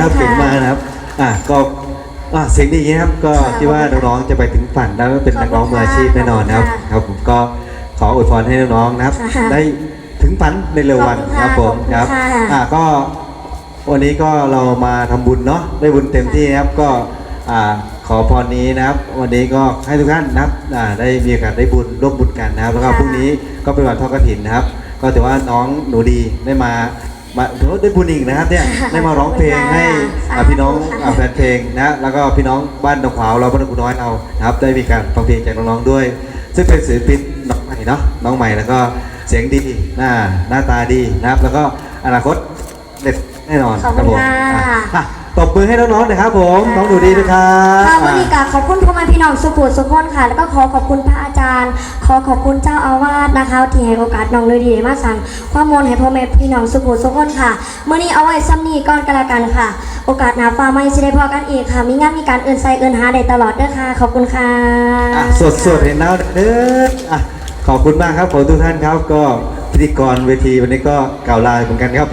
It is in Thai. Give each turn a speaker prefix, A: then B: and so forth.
A: ครับ
B: ขอ
A: เก่
B: ณ
A: ง
B: ค่ะ
A: มากนะครับอะก็อะเสียงดีอย่างนี้ครับก็
B: ค่ะ
A: คิดว่าน้องๆจะไปถึงฝันแล้วก็เป็นนักร้องมืออาชีพแน่นอนนะครับ
B: ขอบคุณค่ะ
A: ครับผมก็ขออวยพรให้น้องๆนะครับ
B: ค่ะ
A: ได้ถึงฝันในเร็ววัน
B: ขอบคุณค่ะ
A: ครับผม
B: ขอบคุณ
A: ครับ
B: ค่ะ
A: อะก็วันนี้ก็เรามาทำบุญเนาะได้บุญเต็มที่นะครับก็อ่าขอพรนี้นะครับ วันนี้ก็ให้ทุกท่านนะครับอ่าได้มีโอกาสได้บุญร่วมบุญกันนะครับ แล้วก็
B: ค่ะ
A: พรุ่งนี้ก็เป็นวันทอดกฐินนะครับ ก็ถือว่าน้องหนูดีได้มา มาถือว่าได้บุญอีกนะครับเนี่ยได้มาร้องเพลงให้อะพี่น้องอะแฟนเพลงนะแล้วก็พี่น้องบ้านดงขวาวเราบ้านดงกุน้อยเรานะครับ ได้มีการฟังเพลงจากน้องๆด้วย ซึ่งเป็นศิลปินน้องใหม่เนาะน้องใหม่แล้วก็เสียงดีหน้าหน้าตาดีนะครับ แล้วก็อนาคตเด็ดแน่นอน
B: ขอบ
A: ค
B: คุ
A: รับ
B: ณ
A: ผม
B: ค่ะ
A: อะอะ ตบมือให้น้องๆหน่อยครับผมน้องดูดีด้วยครับ
B: ค่ะวัน
A: อะ
B: นี้กขอบคุณพ่อแม่พี่น้องสุขุมสุขคนค่ะ แล้วก็ขอขอบคุณพระอาจารย์ ขอขอบคุณเจ้าอาวาสนะคะ ที่ให้โอกาสน้องเลยดีได้มาสั่งข้อมูลให้พ่อแม่พี่น้องสุขุมสุขคนค่ะเมื่อนี้เอาไว้ซ้ำนี้ก่อนกันละกันค่ะ โอกาสหน้าฟ้าไม่สิได้พอกันอีกค่ะ มีงานมีการเอื่นใส่เอื่นหาได้ตลอดเด้อค่ะ ขอบคุณค่ะ
A: อะสดสดๆเห็นแล้วเด้ออะขอบคุณมากครับขอบคุณทุกท่านครับ ก็พิธีกรเวทีวันนี้ก็กล่าวลาเหมือนกันครับ